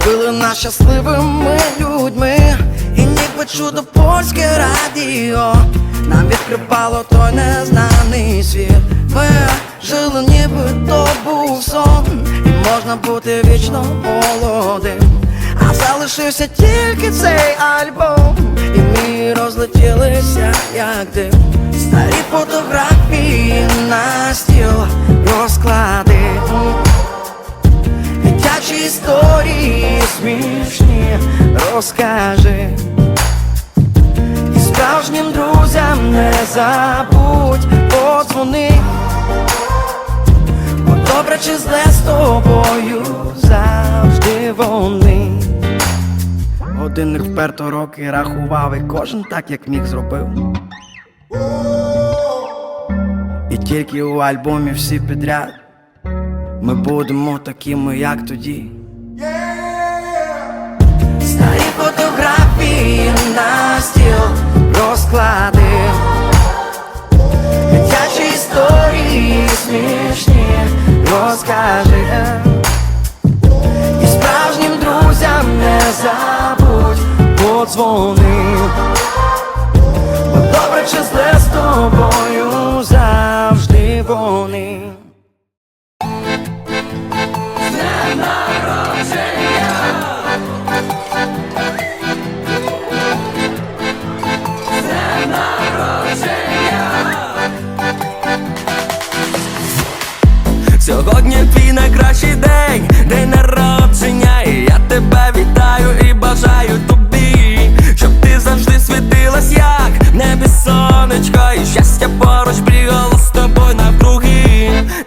робили нас щасливими людьми, і ніби чудо польське радіо нам відкривало той незнаний світ. Ми жили, ніби то був сон, і можна бути вічно молодим. А залишився тільки цей альбом, і ми розлетілися, як дим. Старі фотографії на стіл розкажи. І справжнім друзям не забудь подзвони. Бо добре чи зле з тобою завжди вони. Годинник вперто роки рахував, і кожен так, як міг зробив. І тільки у альбомі всі підряд. Ми будемо такими, як тоді. Подзвони. Бо добре чи зле з тобою завжди вони. Сьогодні твій найкращий день, день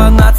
вона